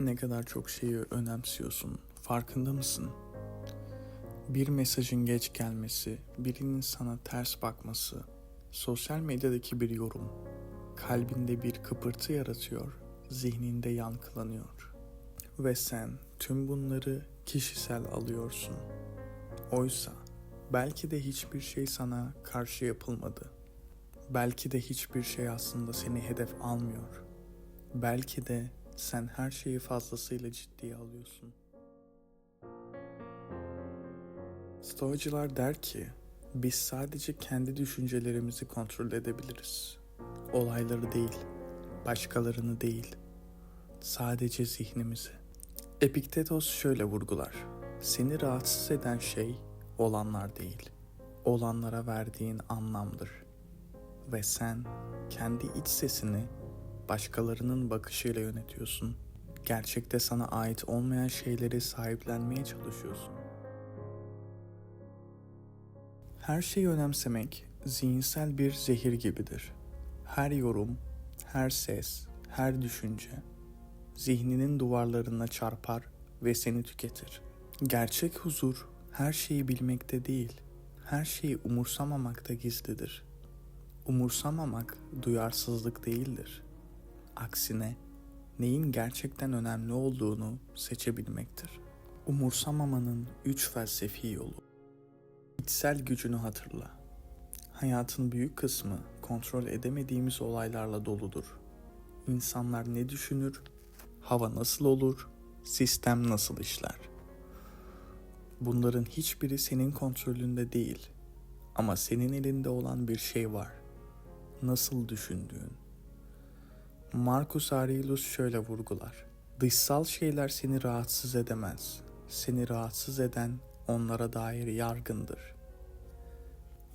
Ne kadar çok şeyi önemsiyorsun, farkında mısın? Bir mesajın geç gelmesi, birinin sana ters bakması, sosyal medyadaki bir yorum, kalbinde bir kıpırtı yaratıyor, zihninde yankılanıyor. Ve sen tüm bunları kişisel alıyorsun. Oysa belki de hiçbir şey sana karşı yapılmadı. Belki de hiçbir şey aslında seni hedef almıyor. Belki de sen her şeyi fazlasıyla ciddiye alıyorsun. Stoacılar der ki, biz sadece kendi düşüncelerimizi kontrol edebiliriz. Olayları değil, başkalarını değil, sadece zihnimizi. Epiktetos şöyle vurgular. Seni rahatsız eden şey olanlar değil, olanlara verdiğin anlamdır. Ve sen kendi iç sesini başkalarının bakışıyla yönetiyorsun. Gerçekte sana ait olmayan şeyleri sahiplenmeye çalışıyorsun. Her şeyi önemsemek zihinsel bir zehir gibidir. Her yorum, her ses, her düşünce zihninin duvarlarına çarpar ve seni tüketir. Gerçek huzur her şeyi bilmekte değil, her şeyi umursamamakta gizlidir. Umursamamak duyarsızlık değildir. Aksine neyin gerçekten önemli olduğunu seçebilmektir. Umursamamanın üç felsefi yolu. İçsel gücünü hatırla. Hayatın büyük kısmı kontrol edemediğimiz olaylarla doludur. İnsanlar ne düşünür, hava nasıl olur, sistem nasıl işler. Bunların hiçbiri senin kontrolünde değil ama senin elinde olan bir şey var. Nasıl düşündüğün. Marcus Aurelius şöyle vurgular. Dışsal şeyler seni rahatsız edemez. Seni rahatsız eden onlara dair yargındır.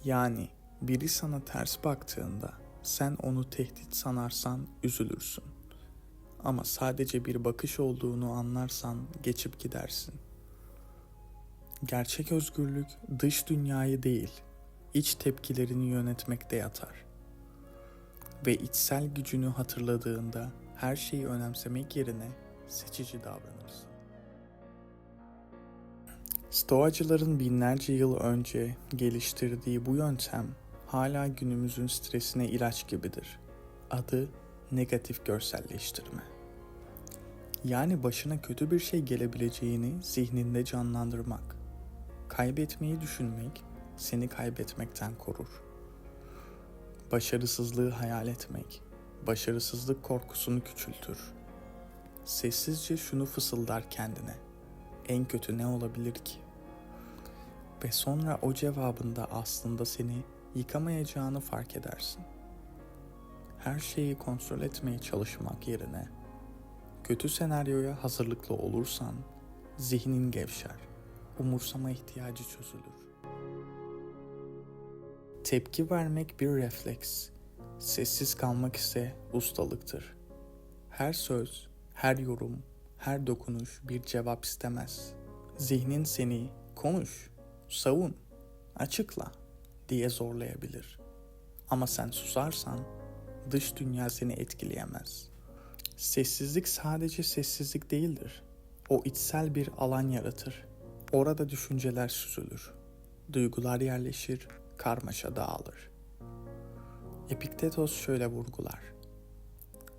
Yani biri sana ters baktığında sen onu tehdit sanarsan üzülürsün. Ama sadece bir bakış olduğunu anlarsan geçip gidersin. Gerçek özgürlük dış dünyayı değil, iç tepkilerini yönetmekte yatar. Ve içsel gücünü hatırladığında her şeyi önemsemek yerine seçici davranırsın. Stoacıların binlerce yıl önce geliştirdiği bu yöntem hala günümüzün stresine ilaç gibidir. Adı negatif görselleştirme. Yani başına kötü bir şey gelebileceğini zihninde canlandırmak. Kaybetmeyi düşünmek seni kaybetmekten korur. Başarısızlığı hayal etmek, başarısızlık korkusunu küçültür. Sessizce şunu fısıldar kendine. En kötü ne olabilir ki? Ve sonra o cevabında aslında seni yıkamayacağını fark edersin. Her şeyi kontrol etmeye çalışmak yerine kötü senaryoya hazırlıklı olursan zihnin gevşer, umursama ihtiyacı çözülür. Tepki vermek bir refleks, sessiz kalmak ise ustalıktır. Her söz, her yorum, her dokunuş bir cevap istemez. Zihnin seni konuş, savun, açıkla diye zorlayabilir. Ama sen susarsan dış dünya seni etkileyemez. Sessizlik sadece sessizlik değildir. O içsel bir alan yaratır. Orada düşünceler süzülür. Duygular yerleşir, karmaşa dağılır. Epiktetos şöyle vurgular.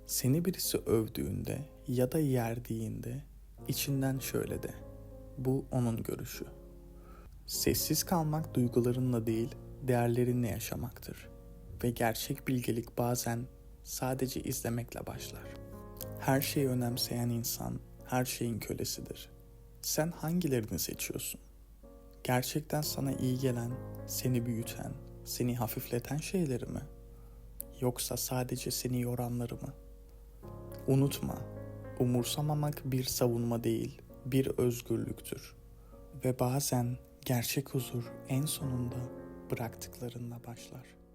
Seni birisi övdüğünde ya da yerdiğinde içinden şöyle de. Bu onun görüşü. Sessiz kalmak duygularınla değil, değerlerinle yaşamaktır. Ve gerçek bilgelik bazen sadece izlemekle başlar. Her şeyi önemseyen insan her şeyin kölesidir. Sen hangilerini seçiyorsun? Gerçekten sana iyi gelen, seni büyüten, seni hafifleten şeyleri mi? Yoksa sadece seni yoranları mı? Unutma, umursamamak bir savunma değil, bir özgürlüktür. Ve bazen gerçek huzur en sonunda bıraktıklarınla başlar.''